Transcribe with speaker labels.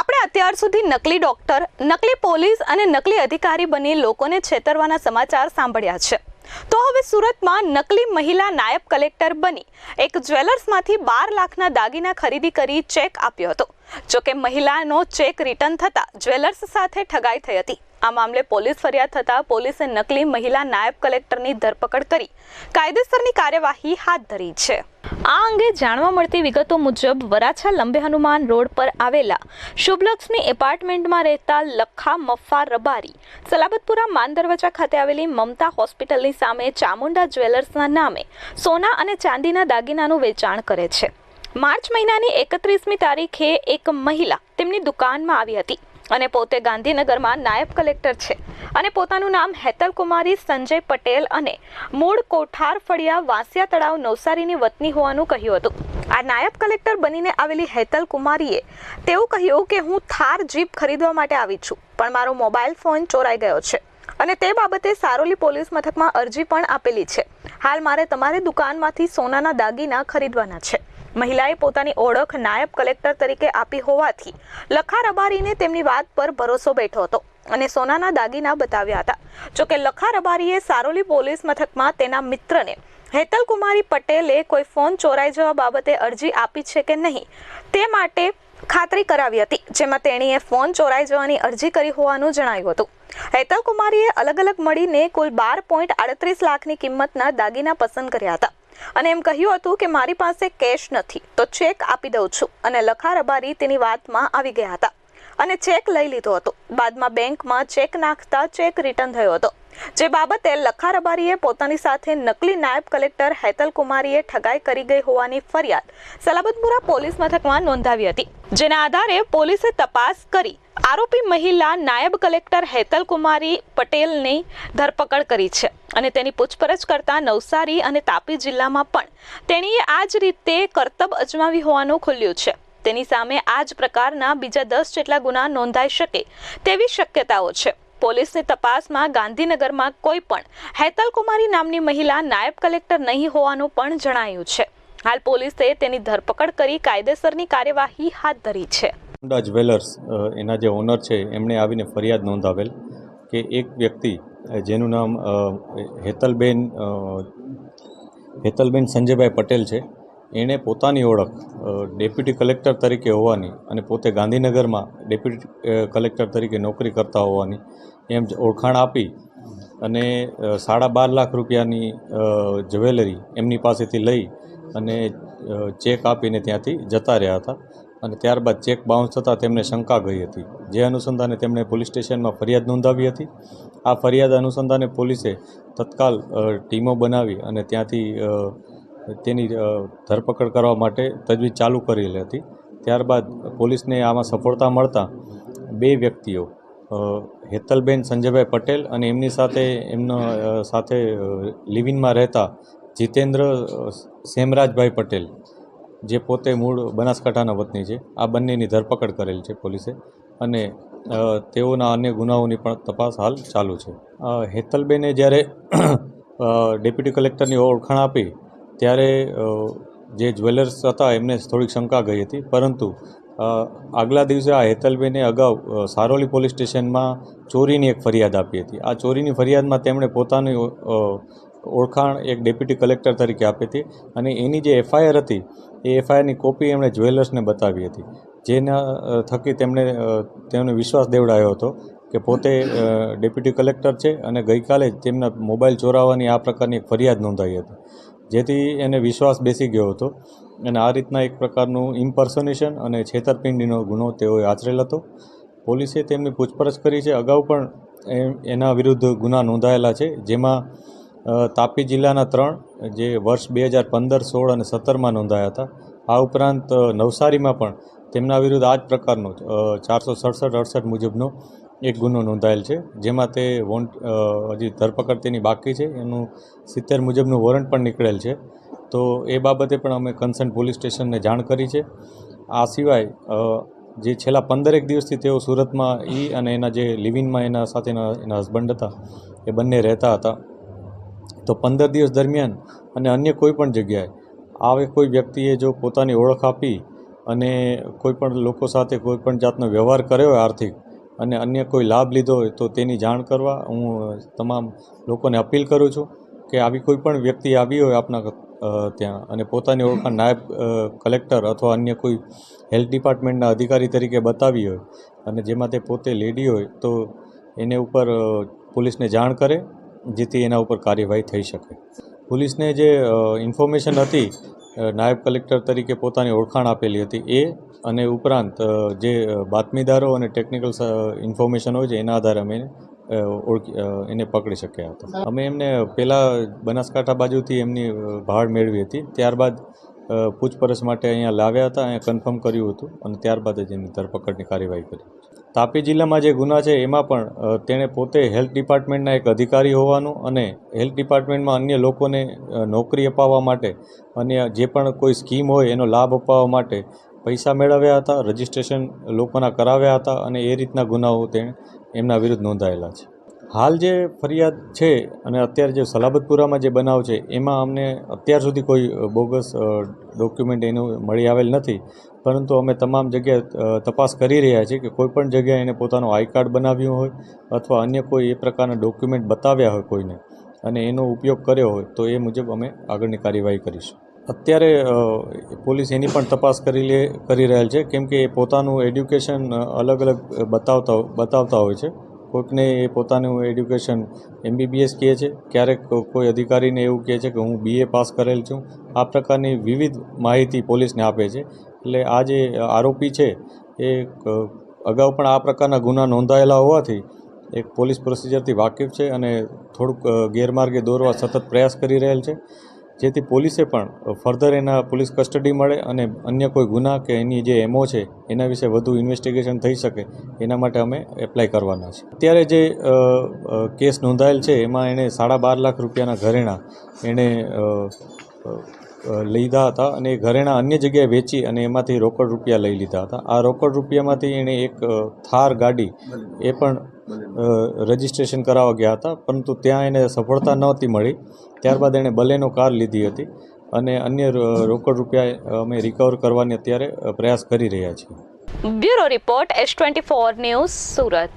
Speaker 1: આપણે અત્યાર સુધી નકલી ડોક્ટર, નકલી પોલીસ અને નકલી અધિકારી બની લોકોને છેતરવાના સમાચાર સાંભળ્યા છે. તો હવે સુરતમાં નકલી મહિલા નાયબ કલેક્ટર બની. એક જ્વેલર્સમાંથી બાર લાખના દાગીના ખરીદી કરી ચેક આપ્યો હતો. જોકે મહિલાનો ચેક રિટર્ન થતાં જ્વેલર્સ સાથે ઠગાઈ થઈ હતી. આ મામલે પોલીસ ફરિયાદ થતાં પોલીસે નકલી મહિલા નાયબ કલેક્ટરની ધરપકડ કરી. કાયદેસરની કાર્યવાહી હાથ ધરી છે. આ અંગે જાણવા મળતી વિગતો મુજબ વરાછા લંબે હનુમાન રોડ પર આવેલા શુભલક્ષ્મી એપાર્ટમેન્ટમાં રહેતા લખા મફા રબારી સલાબતપુરા માન દરવાજા ખાતે આવેલી મમતા હોસ્પિટલની સામે ચામુંડા જ્વેલર્સના નામે સોના અને ચાંદીના દાગીનાનું વેચાણ કરે છે. માર્ચ મહિનાની એકત્રીસમી તારીખે એક મહિલા તેમની દુકાનમાં આવી હતી. અને પોતે ગાંધીનગરમાં નાયબ કલેક્ટર છે. અને પોતાનું નામ હેતલ કુમારી સંજય પટેલ અને મૂળ કોઠાર ફળિયા વાંસિયા તળાવ નવસારીની વતની હોવાનું કહ્યું હતું. આ નાયબ કલેક્ટર બનીને આવેલી હેતલ કુમારીએ તેવું કહ્યું કે હું થાર જીપ ખરીદવા માટે આવી છું, પણ મારો મોબાઈલ ફોન ચોરાઈ ગયો છે. અને તે બાબતે સારોલી પોલીસ મથકમાં અરજી પણ આપેલી છે. હાલ મારે તમારી દુકાનમાંથી સોનાના દાગીના ખરીદવાના છે. મહિલાએ પોતાની ઓળખ નાયબ કલેક્ટર તરીકે આપી હોવાથી લખા રબારીને તેમની વાત પર ભરોસો બેઠો હતો અને સોનાના દાગીના બતાવ્યા હતા. જોકે લખા રબારીએ સારોલી પોલીસ મથકમાં તેના મિત્રને હેતલ કુમારી પટેલે કોઈ ફોન ચોરાઈ જવા બાબતે અરજી આપી છે કે નહીં તે માટે ખાતરી કરાવી હતી, જેમાં તેણીએ ફોન ચોરાઈ જવાની અરજી કરી હોવાનું જણાવ્યું હતું. હેતલ કુમારીએ અલગ અલગ મળીને કુલ બાર પોઈન્ટ આડત્રીસ લાખની કિંમતના દાગીના પસંદ કર્યા હતા. અને એમ કહ્યું હતું કે મારી પાસે કેશ નથી, તો ચેક આપી દઉં છું. અને લખા રબારી તેની વાતમાં આવી ગયા હતા. અને ચેક લઈ લીધો હતો. બાદમાં બેંકમાં ચેક નાખતા ચેક રિટર્ન થયો હતો. જે બાબતે લખા રબારીએ પોતાની સાથે નકલી નાયબ કલેક્ટર હેતલ કુમારીએ ઠગાઈ કરી ગઈ હોવાની ફરિયાદ સલાબતપુરા પોલીસ મથકમાં નોંધાવી હતી. જેના આધારે પોલીસે તપાસ કરી આરોપી મહિલા નાયબ કલેક્ટર હેતલ કુમારી પટેલની ધરપકડ કરી છે અને તેની પૂછપરછ કરતા નવસારી અને તાપી જિલ્લામાં પણ તેણીએ આ જ રીતે કરતબ અજમાવી હોવાનું ખુલ્યું છે. તેની સામે આ જ પ્રકારના બીજા દસ જેટલા ગુના નોંધાઈ શકે તેવી શક્યતાઓ છે. પોલીસની તપાસમાં ગાંધીનગરમાં કોઈ પણ હેતલ નામની મહિલા નાયબ કલેક્ટર નહીં હોવાનું પણ જણાયું છે. હાલ પોલીસે તેની ધરપકડ કરી કાયદેસરની કાર્યવાહી હાથ ધરી છે.
Speaker 2: હોન્ડા જ્વેલર્સ એના જે ઓનર છે, એમણે આવીને ફરિયાદ નોંધાવેલ કે એક વ્યક્તિ જેનું નામ હેતલબેન હેતલબેન સંજયભાઈ પટેલ છે એણે પોતાની ઓળખ ડેપ્યુટી કલેક્ટર તરીકે હોવાની અને પોતે ગાંધીનગરમાં ડેપ્યુટી કલેક્ટર તરીકે નોકરી કરતા હોવાની એમ જ ઓળખાણ આપી અને સાડા બાર લાખ રૂપિયાની જ્વેલરી એમની પાસેથી લઈ અને ચેક આપીને ત્યાંથી જતા રહ્યા હતા અને ત્યારબાદ ચેક બાઉન્સ થતાં તેમને શંકા ગઈ હતી. જે અનુસંધાને તેમણે પોલીસ સ્ટેશનમાં ફરિયાદ નોંધાવી હતી. આ ફરિયાદ અનુસંધાને પોલીસે તત્કાલ ટીમો બનાવી અને ત્યાંથી તેની ધરપકડ કરવા માટે તજવીજ ચાલુ કરેલી હતી. ત્યારબાદ પોલીસને આમાં સફળતા મળતા બે વ્યક્તિઓ હેતલબેન સંજયભાઈ પટેલ અને એમની સાથે, એમનો સાથે લિવિનમાં રહેતા જીતેન્દ્ર સેમરાજભાઈ પટેલ, જે પોતે મૂળ બનાસકાંઠાના વતની છે. આ બંનેની ધરપકડ કરેલ છે પોલીસે અને તેઓના અન્ય ગુનાઓની પણ તપાસ હાલ ચાલુ છે. હેતલબેને જ્યારે ડેપ્યુટી કલેક્ટરની ઓળખાણ આપી ત્યારે જે જ્વેલર્સ હતા એમને થોડીક શંકા ગઈ હતી. પરંતુ આગલા દિવસે આ હેતલબેને અગાઉ સારોલી પોલીસ સ્ટેશનમાં ચોરીની એક ફરિયાદ આપી હતી. આ ચોરીની ફરિયાદમાં તેમણે પોતાની ઓળખાણ એક ડેપ્યુટી કલેક્ટર તરીકે આપી હતી અને એની જે એફઆઈઆર હતી, એ એફઆઈઆરની કોપી એમણે જ્વેલર્સને બતાવી હતી. જેના થકી તેમણે તેમને વિશ્વાસ દેવડાયો હતો કે પોતે ડેપ્યુટી કલેક્ટર છે અને ગઈકાલે તેમના મોબાઈલ ચોરાવવાની આ પ્રકારની ફરિયાદ નોંધાઈ હતી. જેથી એને વિશ્વાસ બેસી ગયો હતો. અને આ રીતના એક પ્રકારનું ઇમ્પર્સોનેશન અને છેતરપિંડીનો ગુનો તેઓએ આચરેલ હતો. પોલીસે તેમની પૂછપરછ કરી છે. અગાઉ પણ એના વિરુદ્ધ ગુના નોંધાયેલા છે. જેમાં તાપી જિલ્લાના ત્રણ, જે વર્ષ બે હજાર પંદર, સોળ અને સત્તરમાં નોંધાયા હતા. આ ઉપરાંત નવસારીમાં પણ તેમના વિરુદ્ધ આ જ પ્રકારનો ચારસો સડસઠ, અડસઠ મુજબનો એક ગુનો નોંધાયેલ છે, જેમાં તે વોન્ટ હજી ધરપકડ તેની બાકી છે, એનું સિત્તેર મુજબનું વોરંટ પણ નીકળેલ છે. તો એ બાબતે પણ અમે કન્સર્ન પોલીસ સ્ટેશનને જાણ કરી છે. આ સિવાય જે છેલ્લા પંદરેક દિવસથી તેઓ સુરતમાં ઈ અને એના જે લિવિનમાં એના સાથેના એના હસબન્ડ હતા, એ બંને રહેતા હતા. તો પંદર દિવસ દરમિયાન અને અન્ય કોઈ પણ જગ્યાએ, આવે કોઈ વ્યક્તિએ જો પોતાની ઓળખ આપી અને કોઈ પણ લોકો સાથે કોઈ પણ જાતનો વ્યવહાર કર્યો હોય આર્થિક અને અન્ય કોઈ લાભ લીધો હોય તો તેની જાણ કરવા હું તમામ લોકોને અપીલ કરું છું કે આવી કોઈ પણ વ્યક્તિ આવી હોય આપના ત્યાં અને પોતાની ઓળખાણ નાયબ કલેક્ટર અથવા અન્ય કોઈ હેલ્થ ડિપાર્ટમેન્ટના અધિકારી તરીકે બતાવી હોય અને જેમાં તે પોતે લેડી હોય તો એને ઉપર પોલીસને જાણ કરે જેથી એના ઉપર કાર્યવાહી થઈ શકે. પોલીસને જે ઇન્ફોર્મેશન હતી નાયબ કલેક્ટર તરીકે પોતાની ઓળખાણ આપેલી હતી એ અને ઉપરાંત જે બાતમીદારો અને ટેકનિકલ ઇન્ફોર્મેશન હોય છે, એના આધારે અમે ઓળખી એને પકડી શક્યા હતા. અમે એમને પહેલાં બનાસકાંઠા બાજુથી એમની ભાડ મેળવી હતી. ત્યારબાદ પૂછપરછ માટે અહીંયા લાવ્યા હતા, અહીંયા કન્ફર્મ કર્યું હતું અને ત્યારબાદ જ એની ધરપકડની કાર્યવાહી કરી. તાપી જિલ્લામાં જે ગુના છે, એમાં પણ તેણે પોતે હેલ્થ ડિપાર્ટમેન્ટના એક અધિકારી હોવાનું અને હેલ્થ ડિપાર્ટમેન્ટમાં અન્ય લોકોને નોકરી અપાવવા માટે અને જે પણ કોઈ સ્કીમ હોય, એનો લાભ અપાવવા માટે પૈસા મેળવ્યા હતા, રજિસ્ટ્રેશન લોકોના કરાવ્યા હતા અને એ રીતના ગુનાઓ તેણે એમના વિરુદ્ધ નોંધાયેલા છે. હાલ જે ફરિયાદ છે અને અત્યારે જે સલાબતપુરામાં જે બનાવ છે, એમાં અમને અત્યાર સુધી કોઈ બોગસ ડોક્યુમેન્ટ એનું મળી આવેલ નથી. પરંતુ અમે તમામ જગ્યાએ તપાસ કરી રહ્યા છીએ કે કોઈપણ જગ્યાએ એને પોતાનું આઈ કાર્ડ બનાવ્યું હોય અથવા અન્ય કોઈ એ પ્રકારના ડોક્યુમેન્ટ બતાવ્યા હોય કોઈને અને એનો ઉપયોગ કર્યો હોય તો એ મુજબ અમે આગળની કાર્યવાહી કરીશું. અત્યારે પોલીસ એની પણ તપાસ કરી લે, કરી રહેલ છે. કેમ કે એ પોતાનું એડ્યુકેશન અલગ અલગ બતાવતા બતાવતા હોય છે. કોઈકને એ પોતાનું એડ્યુકેશન એમબીબીએસ કહે છે. ક્યારેક કોઈ અધિકારીને એવું કહે છે કે હું બીએ પાસ કરેલ છું. આ પ્રકારની વિવિધ માહિતી પોલીસને આપે છે. એટલે આ જે આરોપી છે, એ અગાઉ પણ આ પ્રકારના ગુના નોંધાયેલા હોવાથી એક પોલીસ પ્રોસિજરથી વાકેફ છે અને થોડુંક ગેરમાર્ગે દોરવા સતત પ્રયાસ કરી રહેલ છે. જેથી પોલીસે પણ ફર્ધર એના પોલીસ કસ્ટડી મળે અને અન્ય કોઈ ગુના કે એની જે એમઓ છે, એના વિશે વધુ ઇન્વેસ્ટિગેશન થઈ શકે, એના માટે અમે એપ્લાય કરવાના છે અત્યારે જે કેસ નોંધાયેલ છે, એમાં એણે સાડા બાર લાખ રૂપિયાના ઘરેણાં એણે લીધા હતા અને ઘરેણાં અન્ય જગ્યાએ વેચી અને એમાંથી રોકડ રૂપિયા લઈ લીધા હતા. આ રોકડ રૂપિયામાંથી એણે એક થાર ગાડી એ પણ રજિસ્ટ્રેશન કરાવવા ગયા હતા, પરંતુ ત્યાં એને સફળતા નહોતી મળી. ત્યારબાદ એણે બલેનો કાર લીધી હતી અને અન્ય રોકડ રૂપિયા અમે રિકવર કરવાની અત્યારે પ્રયાસ કરી રહ્યા છીએ.
Speaker 1: Bureau report, S twenty four news Surat.